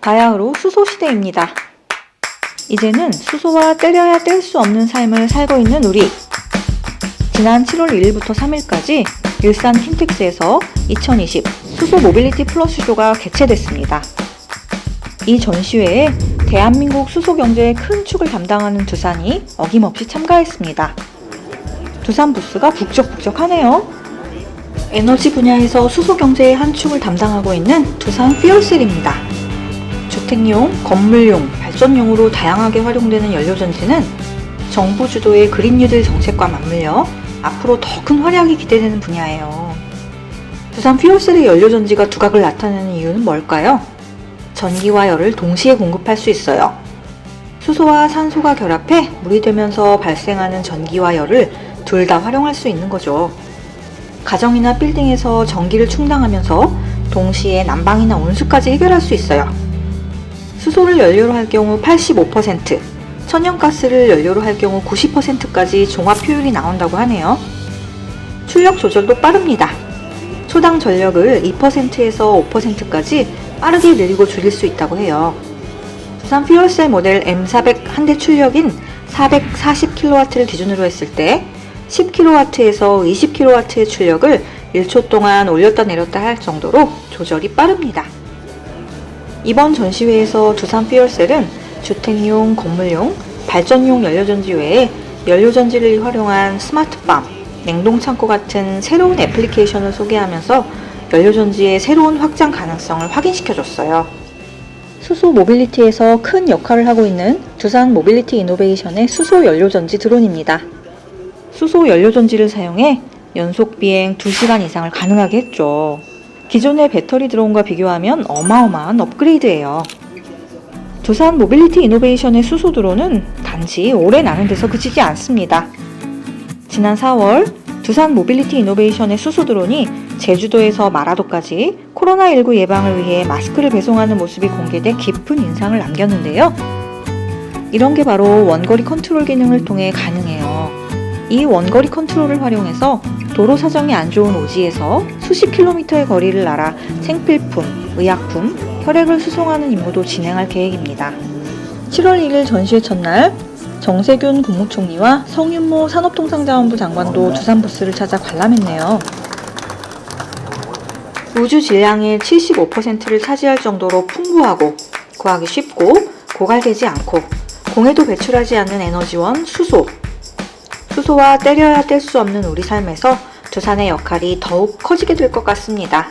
바야흐로 수소 시대입니다. 이제는 수소와 때려야 뗄 수 없는 삶을 살고 있는 우리. 지난 7월 1일부터 3일까지 일산 킨텍스에서 2020 수소 모빌리티 플러스 쇼가 개최됐습니다. 이 전시회에 대한민국 수소 경제의 큰 축을 담당하는 두산이 어김없이 참가했습니다. 두산 부스가 북적북적하네요. 에너지 분야에서 수소 경제의 한 축을 담당하고 있는 두산 퓨얼셀입니다. 주택용, 건물용, 발전용으로 다양하게 활용되는 연료전지는 정부 주도의 그린 뉴딜 정책과 맞물려 앞으로 더 큰 활약이 기대되는 분야예요. 두산 퓨얼셀의 연료전지가 두각을 나타내는 이유는 뭘까요? 전기와 열을 동시에 공급할 수 있어요. 수소와 산소가 결합해 물이 되면서 발생하는 전기와 열을 둘 다 활용할 수 있는 거죠. 가정이나 빌딩에서 전기를 충당하면서 동시에 난방이나 온수까지 해결할 수 있어요. 수소를 연료로 할 경우 85%, 천연가스를 연료로 할 경우 90%까지 종합 효율이 나온다고 하네요. 출력 조절도 빠릅니다. 초당 전력을 2%에서 5%까지 빠르게 늘리고 줄일 수 있다고 해요. 두산 퓨얼셀 모델 M400 한 대 출력인 440kW를 기준으로 했을 때 10kW에서 20kW의 출력을 1초 동안 올렸다 내렸다 할 정도로 조절이 빠릅니다. 이번 전시회에서 두산 퓨얼셀은 주택용, 건물용, 발전용 연료전지 외에 연료전지를 활용한 스마트팜, 냉동창고 같은 새로운 애플리케이션을 소개하면서 연료전지의 새로운 확장 가능성을 확인시켜줬어요. 수소 모빌리티에서 큰 역할을 하고 있는 두산 모빌리티 이노베이션의 수소 연료전지 드론입니다. 수소 연료전지를 사용해 연속 비행 2시간 이상을 가능하게 했죠. 기존의 배터리 드론과 비교하면 어마어마한 업그레이드예요. 두산 모빌리티 이노베이션의 수소 드론은 단지 오래 나는 데서 그치지 않습니다. 지난 4월 두산 모빌리티 이노베이션의 수소 드론이 제주도에서 마라도까지 코로나19 예방을 위해 마스크를 배송하는 모습이 공개돼 깊은 인상을 남겼는데요. 이런 게 바로 원거리 컨트롤 기능을 통해 가능해요. 이 원거리 컨트롤을 활용해서 도로 사정이 안 좋은 오지에서 수십 킬로미터의 거리를 날아 생필품, 의약품, 혈액을 수송하는 임무도 진행할 계획입니다. 7월 1일 전시회 첫날 정세균 국무총리와 성윤모 산업통상자원부 장관도 두산 부스를 찾아 관람했네요. 우주 질량의 75%를 차지할 정도로 풍부하고 구하기 쉽고 고갈되지 않고 공해도 배출하지 않는 에너지원 수소. 수소와 때려야 뗄 수 없는 우리 삶에서 두산의 역할이 더욱 커지게 될 것 같습니다.